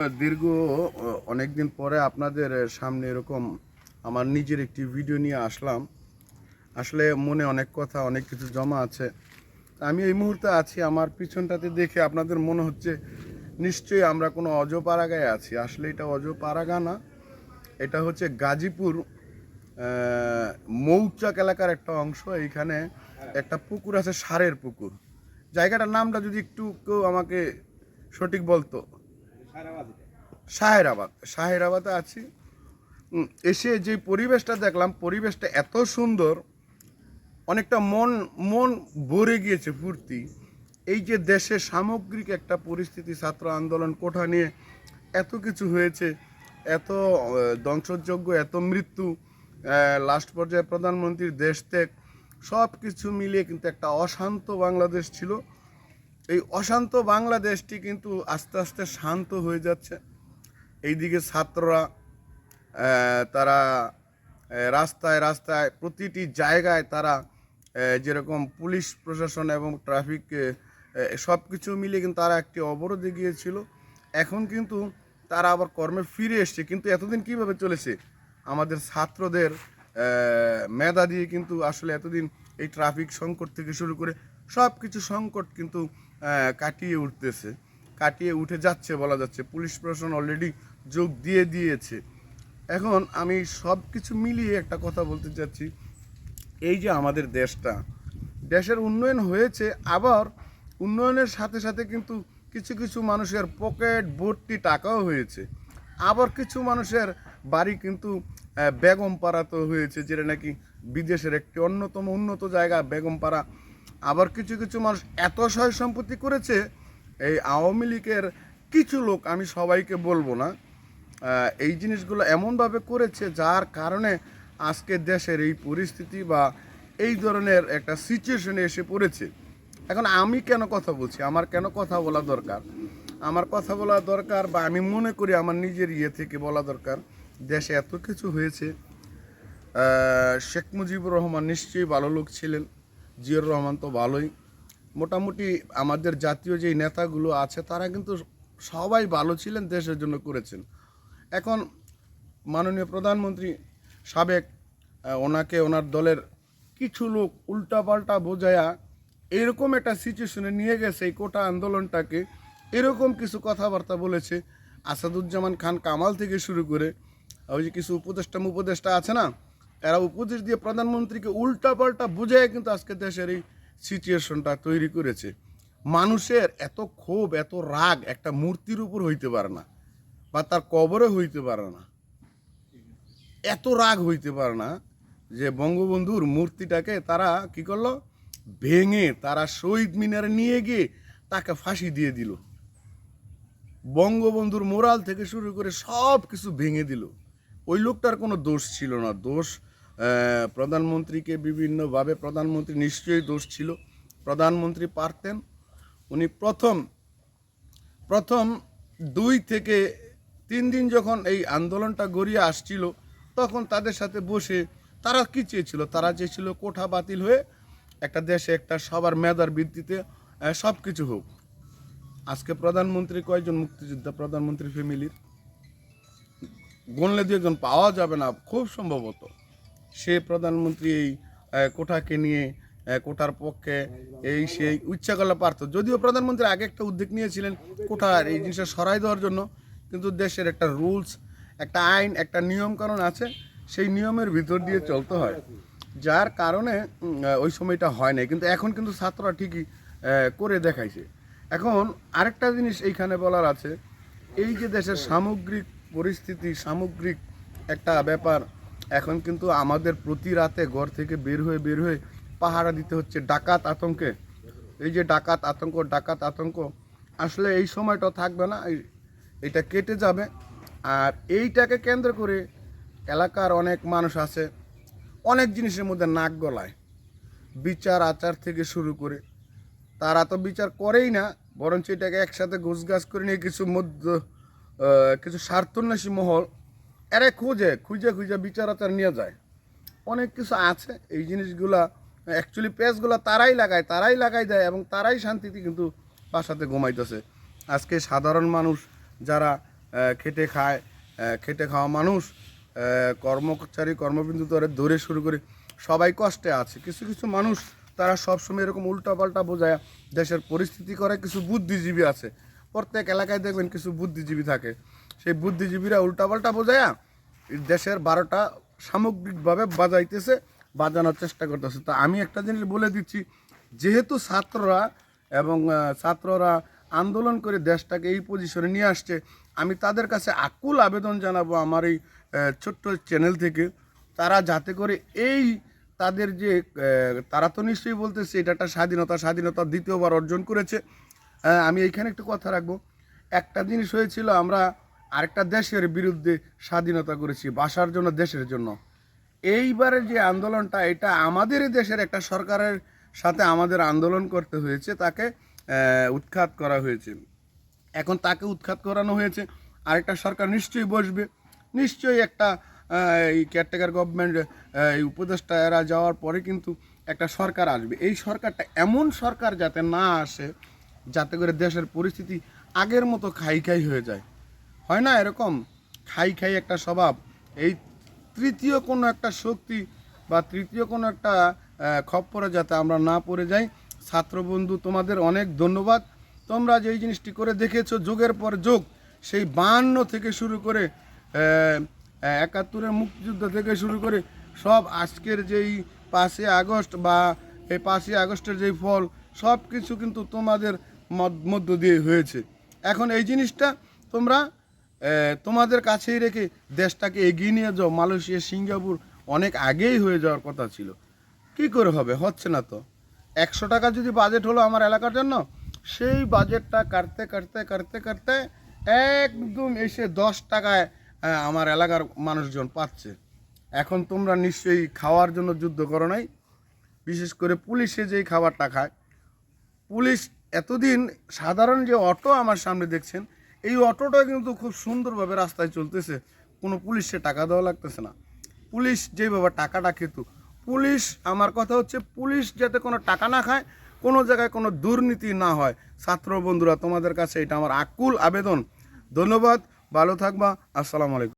দীর্ঘ অনেক দিন পরে আপনাদের সামনে এরকম আমার নিজের একটি ভিডিও নিয়ে আসলাম। আসলে মনে অনেক কথা, অনেক কিছু জমা আছে। আমি এই মুহূর্তে আছি আমার পিছনটাতে দেখে আপনাদের মনে হচ্ছে নিশ্চয়ই আমরা কোনো অজপাড়াগায় আছি। আসলে এটা অজপাড়াগা না, এটা হচ্ছে গাজীপুর মৌচাক এলাকার একটা অংশ। এইখানে একটা পুকুর আছে, সারের পুকুর। জায়গাটার নামটা যদি একটু কেউ আমাকে সঠিক বলতো। শাহেরাবাদ, শাহেরাবাদে আছি। এসে যে পরিবেশটা দেখলাম, পরিবেশটা এত সুন্দর, অনেকটা মন মন ভরে গিয়েছে ফুর্তি। এই যে দেশে সামগ্রিক একটা পরিস্থিতি, ছাত্র আন্দোলন, কোঠা নিয়ে এত কিছু হয়েছে, এত ধ্বংসযোগ্য এত মৃত্যু লাস্ট পর্যায়ে প্রধানমন্ত্রীর দেশ ত্যাগ সব কিছু মিলিয়ে কিন্তু একটা অশান্ত বাংলাদেশ ছিল। এই অশান্ত বাংলাদেশটি কিন্তু আস্তে আস্তে শান্ত হয়ে যাচ্ছে। এইদিকে ছাত্ররা তারা রাস্তায় রাস্তায় প্রতিটি জায়গায় তারা যেরকম পুলিশ প্রশাসন এবং ট্রাফিক সব কিছু মিলিয়ে কিন্তু তারা একটি অবরোধে গিয়েছিল। এখন কিন্তু তারা আবার কর্মে ফিরে এসছে। কিন্তু এতদিন কীভাবে চলেছে? আমাদের ছাত্রদের মেধা দিয়ে কিন্তু আসলে এতদিন এই ট্রাফিক সংকট থেকে শুরু করে সব কিছু সংকট কিন্তু কাটিয়ে উঠতেছে। কাটিয়ে উঠে যাচ্ছে বলা যাচ্ছে। পুলিশ প্রশাসন অলরেডি যোগ দিয়ে দিয়েছে। এখন আমি সব কিছু মিলিয়ে একটা কথা বলতে চাচ্ছি। এই যে আমাদের দেশটা দেশের উন্নয়ন হয়েছে আবার উন্নয়নের সাথে সাথে কিন্তু কিছু কিছু মানুষের পকেট ভর্তি টাকাও হয়েছে। আবার কিছু মানুষের বাড়ি কিন্তু আহ, বেগমপাড়াতেও হয়েছে যেটা নাকি বিদেশের একটি অন্যতম উন্নত জায়গা বেগম বেগমপাড়া। আবার কিছু কিছু মানুষ এত সয় সম্পত্তি করেছে, এই আওয়ামী লীগের কিছু লোক, আমি সবাইকে বলব না এই জিনিসগুলো এমনভাবে করেছে যার কারণে আজকে দেশের এই পরিস্থিতি বা এই ধরনের একটা সিচুয়েশনে এসে পড়েছে। এখন আমি কেন কথা বলছি? আমার কেন কথা বলা দরকার? আমার কথা বলা দরকার বা আমি মনে করি আমার নিজের ইয়ে থেকে বলা দরকার, দেশে এত কিছু হয়েছে শেখ মুজিবুর রহমান নিশ্চয়ই ভালো লোক ছিলেন। জিয়র রহমান তো ভালোই। মোটামুটি আমাদের জাতীয় যেই নেতাগুলো আছে, তারা কিন্তু সবাই ভালো ছিলেন, দেশের জন্য করেছেন। এখন মাননীয় প্রধানমন্ত্রী সাবেক ওনাকে ওনার দলের কিছু লোক উল্টাপাল্টা বোঝায়া এরকম একটা সিচুয়েশনে নিয়ে গেছে, এই কোটা আন্দোলনটাকে। এরকম কিছু কথাবার্তা বলেছে আসাদুজ্জামান খান কামাল থেকে শুরু করে, ওই যে কিছু উপদেষ্টা উপদেষ্টা আছে না এরা উপদেশ দিয়ে প্রধানমন্ত্রীকে উল্টাপাল্টা বুঝায় কিন্তু আজকে দেশের এই সিচুয়েশনটা তৈরি করেছে। মানুষের এত ক্ষোভ, এত রাগ একটা মূর্তির উপর হইতে পারে না বা তার কবরে হইতে পারে না। এত রাগ হইতে পারে না যে বঙ্গবন্ধুর মূর্তিটাকে তারা কি করল? ভেঙে তারা শহীদ মিনারে নিয়ে গিয়ে তাকে ফাঁসি দিয়ে দিল। বঙ্গবন্ধুর মোরাল থেকে শুরু করে সব কিছু ভেঙে দিল। ওই লোকটার কোনো দোষ ছিল না। দোষ প্রধানমন্ত্রীকে বিভিন্নভাবে প্রধানমন্ত্রী নিশ্চয়ই দোষ ছিল। প্রধানমন্ত্রী পারতেন। উনি প্রথম প্রথম দুই থেকে তিন দিন যখন এই আন্দোলনটা গড়িয়ে আসছিল, তখন তাদের সাথে বসে তারা কি চেয়েছিল? তারা চেয়েছিল কোঠা বাতিল হয়ে একটা দেশে একটা সবার মেধার ভিত্তিতে সব কিছু হোক। আজকে প্রধানমন্ত্রী কয়েকজন মুক্তিযোদ্ধা? প্রধানমন্ত্রী ফ্যামিলির। গণলে দু একজন পাওয়া যাবে না, খুব সম্ভবত। সে প্রধানমন্ত্রী এই কোঠাকে নিয়ে কোঠার পক্ষে এই সেই ইচ্ছা করলে পারতো যদিও প্রধানমন্ত্রী আগে একটা উদ্যোগ নিয়েছিলেন কোঠার এই জিনিসটা সরাই দেওয়ার জন্য, কিন্তু দেশের একটা রুলস, একটা আইন, একটা নিয়ম কানুন আছে, সেই নিয়মের ভিতর দিয়ে চলতে হয়। যার কারণে ওই সময়টা হয় না কিন্তু এখন কিন্তু ছাত্ররা ঠিকই করে দেখাইছে। এখন আরেকটা জিনিস এইখানে বলার আছে, এই যে দেশের সামগ্রিক পরিস্থিতি, সামগ্রিক একটা ব্যাপার এখন কিন্তু আমাদের প্রতি রাতে ঘর থেকে বের হয়ে বের হয়ে পাহারা দিতে হচ্ছে। ডাকাত আতঙ্কে। এই যে ডাকাত আতঙ্ক ডাকাত আতঙ্ক। আসলে এই সময়টা থাকবে না এটা কেটে যাবে। আর এইটাকে কেন্দ্র করে এলাকার অনেক মানুষ আছে, অনেক জিনিসের মধ্যে নাক গলায়। বিচার আচার থেকে শুরু করে। তারা তো বিচার করেই না, বরঞ্চ এটাকে একসাথে গোছগাছ করে নিয়ে কিছু মধ্য কিছু স্বার্থন্যাসী মহল এরা খুঁজে খুঁজে খুঁজে বিচার আচার নিয়ে যায়। অনেক কিছু আছে, এই জিনিসগুলা অ্যাকচুয়ালি পেজগুলো তারাই লাগায়, তারাই লাগাই দেয় এবং তারাই শান্তিতে কিন্তু বাসাতে ঘুমাইতেছে। আজকে সাধারণ মানুষ যারা খেটে খায় খেটে খাওয়া মানুষ কর্মচারী, কর্মবিন্দু ধরে দৌড়ে শুরু করে সবাই কষ্টে আছে। কিছু কিছু মানুষ তারা সবসময় এরকম উল্টাপাল্টা বোঝায়, দেশের পরিস্থিতি করে কিছু বুদ্ধিজীবী আছে। প্রত্যেক এলাকায় দেখবেন কিছু বুদ্ধিজীবী থাকে। সেই বুদ্ধিজীবীরা উল্টাপাল্টা বোঝায়া দেশের বারোটা সামগ্রিকভাবে বাজাইতেছে, বাজানোর চেষ্টা করতেছে। তো আমি একটা জিনিস বলে দিচ্ছি, যেহেতু ছাত্ররা এবং ছাত্ররা আন্দোলন করে দেশটাকে এই পজিশনে নিয়ে আসছে, আমি তাদের কাছে আকুল আবেদন জানাব আমার এই ছোট্ট চ্যানেল থেকে, তারা যাতে করে এই তাদের যে তারা তো নিশ্চয়ই বলতেছে এটা একটা স্বাধীনতা স্বাধীনতা দ্বিতীয়বার অর্জন করেছে। আমি এইখানে একটু কথা রাখব। একটা জিনিস হয়েছিল, আমরা আরেকটা দেশের বিরুদ্ধে স্বাধীনতা করেছি, বাসার জন্য, দেশের জন্য। এইবারের যে আন্দোলনটা, এটা আমাদেরই দেশের একটা সরকারের সাথে আমাদের আন্দোলন করতে হয়েছে, তাকে উৎখাত করা হয়েছে। এখন তাকে উৎখাত করানো হয়েছে, আরেকটা সরকার নিশ্চয়ই বসবে। নিশ্চয়ই একটা এই কেয়ারটেকার গভর্নমেন্ট এই উপদেষ্টা এরা যাওয়ার পরে কিন্তু একটা সরকার আসবে। এই সরকারটা এমন সরকার যাতে না আসে, যাতে করে দেশের পরিস্থিতি আগের মতো খাই খাই হয়ে যায়। হয় না এরকম? খাই খাই একটা স্বভাব। এই তৃতীয় কোনো একটা শক্তি বা তৃতীয় কোনো একটা খপ্পরে যাতে আমরা না পড়ে যাই ছাত্রবন্ধু তোমাদের অনেক ধন্যবাদ। তোমরা যে এই জিনিসটি করে দেখেছ, যুগের পর যুগ, সেই বাহান্ন থেকে শুরু করে একাত্তরের মুক্তিযুদ্ধ থেকে শুরু করে সব আজকের যেই পাঁচই আগস্ট বা এই পাঁচই আগস্টের যেই ফল সব কিছু কিন্তু তোমাদের মধ্য দিয়ে হয়েছে। এখন এই জিনিসটা তোমরা তোমাদের কাছেই রেখে দেশটাকে এগিয়ে নিয়ে যাও। মালয়েশিয়া, সিঙ্গাপুর অনেক আগেই হয়ে যাওয়ার কথা ছিল। কি করে হবে? হচ্ছে না তো। একশো টাকা যদি বাজেট হলো আমার এলাকার জন্য, সেই বাজেটটা কাটতে কাটতে কাটতে কাটতে একদম এসে দশ টাকায় আমার এলাকার মানুষজন পাচ্ছে। এখন তোমরা নিশ্চয়ই খাওয়ার জন্য যুদ্ধ করো নাই। বিশেষ করে পুলিশে যেই খাবারটা খায়। পুলিশ এতদিন সাধারণ যে অটো আমার সামনে দেখছেন এই অটোটা কিন্তু খুব সুন্দরভাবে রাস্তায় চলতেছে। কোনো পুলিশে টাকা দেওয়া লাগতেছে না। পুলিশ যেভাবে টাকাটা খেত, পুলিশ আমার কথা হচ্ছে পুলিশ যাতে কোনো টাকা না খায়, কোনো জায়গায় কোনো দুর্নীতি না হয়। ছাত্র বন্ধুরা, তোমাদের কাছে এটা আমার আকুল আবেদন। ধন্যবাদ, ভালো থাকবা, আসসালামু আলাইকুম।